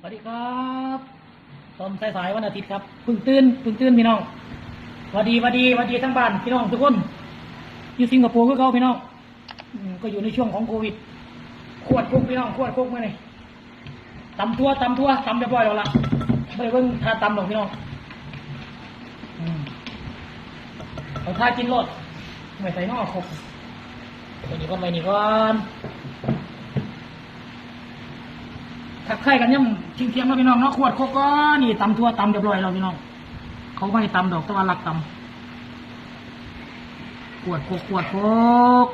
สวัสดีครับตอนสายๆวันอาทิตย์ครับพึ่งตื่นพึ่งตื่นพี่น้องสวัสดีสวัสดีสวัสดีทั้งบ้านพี่น้องทุกคนอยู่สิงคโปร์ก็เขาพี่น้องก็อยู่ในช่วงของโควิด ขวดคุกพี่น้องขวดคุกมาเลยตำทั่วตำทั่วตำเรียบร้อยแล้วล่ะไม่เพิ่งทาตำหรอกพี่น้องเอาทากินรสไม่ใส่นอกครบไปนี่ก่อนไปนี่ก่อน ทักไข่กันย่ำทิ้งเทียงแล้วพี่น้องเนาะขวดโคก็นี่ตำทั่วตำเรียบร้อยแล้วพี่น้อง เขาไม่ให้ตำดอกตะวันหลักตำขวดโคกขวดโคก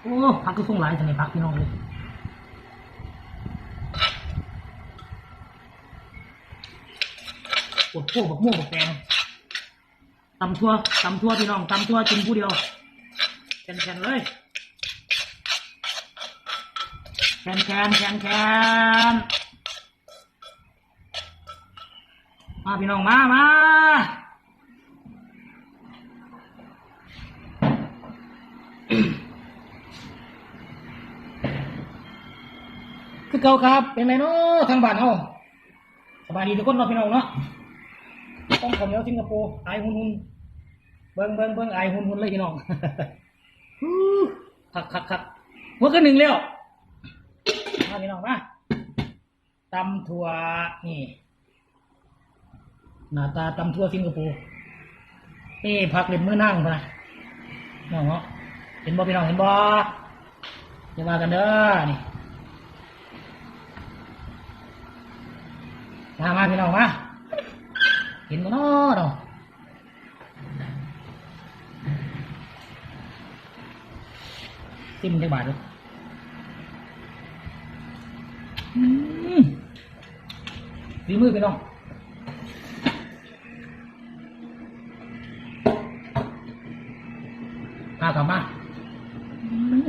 โอ้พักก็ส่งหลายทะเลพักพี่น้องเลยปวดโป้บักม่วงบักแกงตำทั่วตำทั่วพี่น้องตำทั่วกินผู้เดียว แขนแขนๆเลยแขนแขนแขนแขนมาพี่น้องมามาคือเก่าครับ เป็นไงเนาะทางบ้านเฮาสบายดีทุกคนเนาะพี่น้องเนาะต้องขอเหนียวสิงคโปร์ไอหุ่นหุ่นเบิ้งเบิ้งเบิ้งไอหุ่นหุ่นเลยพี่น้อง คักคักคักหัวขึ้นหนึ่งแล้วมาพี่น้องมาตำถั่วนี่ หน้าตาตำถั่วสิงคโปร์นี่ผักเล็บมือนั่งพะนะน้องเนาะเห็นบ่พี่น้องเห็นบ่อย่ามากันเด้อนี่มามาพี่น้องมาเห็นมั้เนาะเนาะ จิ้มได้บาทเลยอืมดีมือพี่น้องข้าวกลับมา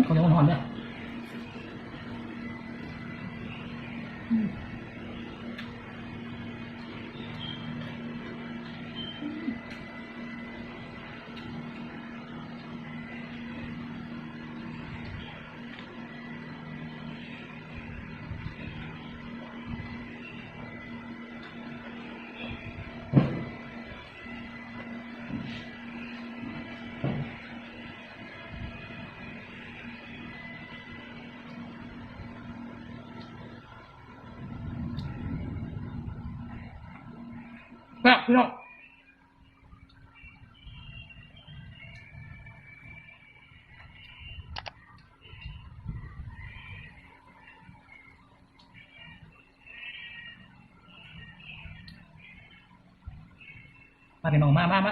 เขาจะหอนเนี่ย ครับพี่น้องมาพี่น้องมาม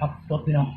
ครับรถพี่น้อง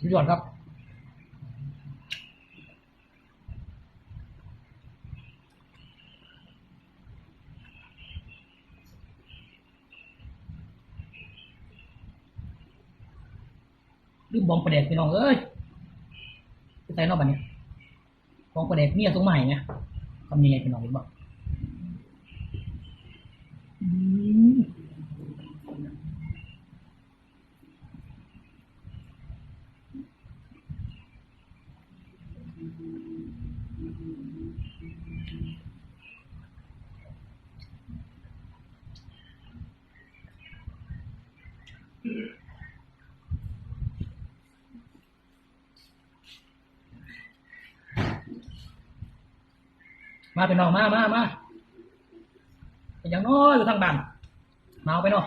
สุดยอดครับลืมบองประเด็กพี่น้องเอ้ยไปใส่นอกบันนี้บองประเด็กเมียตรงใหม่เนี่ยทำยังไงพี่น้องเห็นบอกอืม มาพี่น้องมามามาเป็นอย่างน้อยอยู่ทางบ้านมาเอาไปนาะ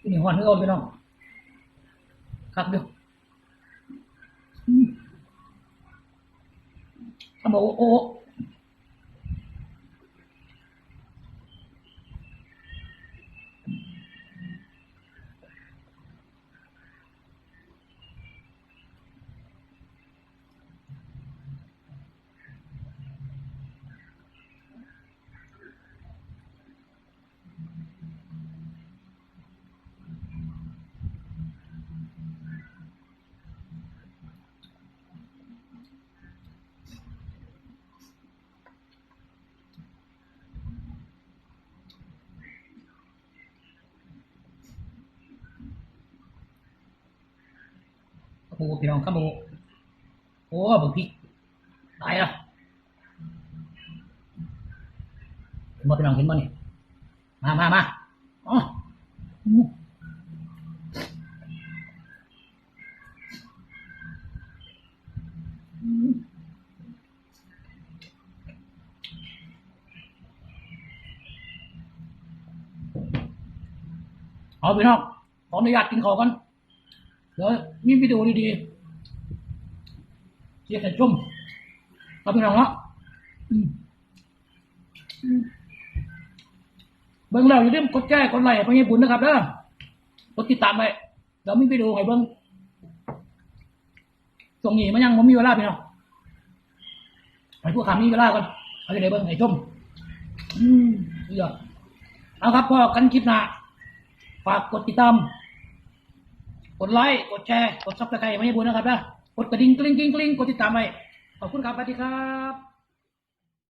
ที่นี่หอนเฮือนไปนาะครับเดี๋ยวทำบอกโอโอ้ โอ้โหพี่น้องครับโอ้โอ้บักพริกตายแล้วเห็นบ่พี่น้องเห็นบ่นี่มามามาอ๋อเอาพี่น้องขออนุญาตกินข้าวกัน ดี๋ยวมีวิดีโอดีๆเสียแต่ชุ่มเอาไปลองเนาะอืมอืมเบิ่งแล้วอย่าลืมกดแชร์กดไลค์ให้พ่อใหญ่บุญนะครับเด้อกดติดตามไปเดี๋ยวมีวิดีโอให้เบิ่งตรงนี้มันยังผมมีเวลาพี่น้องให้พวกขามีเวลาก่อนเอาไปไหนเบิ่งให้ชมอืมเดี๋ยวเอาครับพอกันคลิปหน้าฝากกดติดตาม ดไลค์ กดแชร์ กดซับสไครต์ไม่ให้บุญนะครับนะ กดกระดิ่งกลิ้งกลิ้งกลิ้งกดติดตามไว้ ขอบคุณครับสวัสดีครับ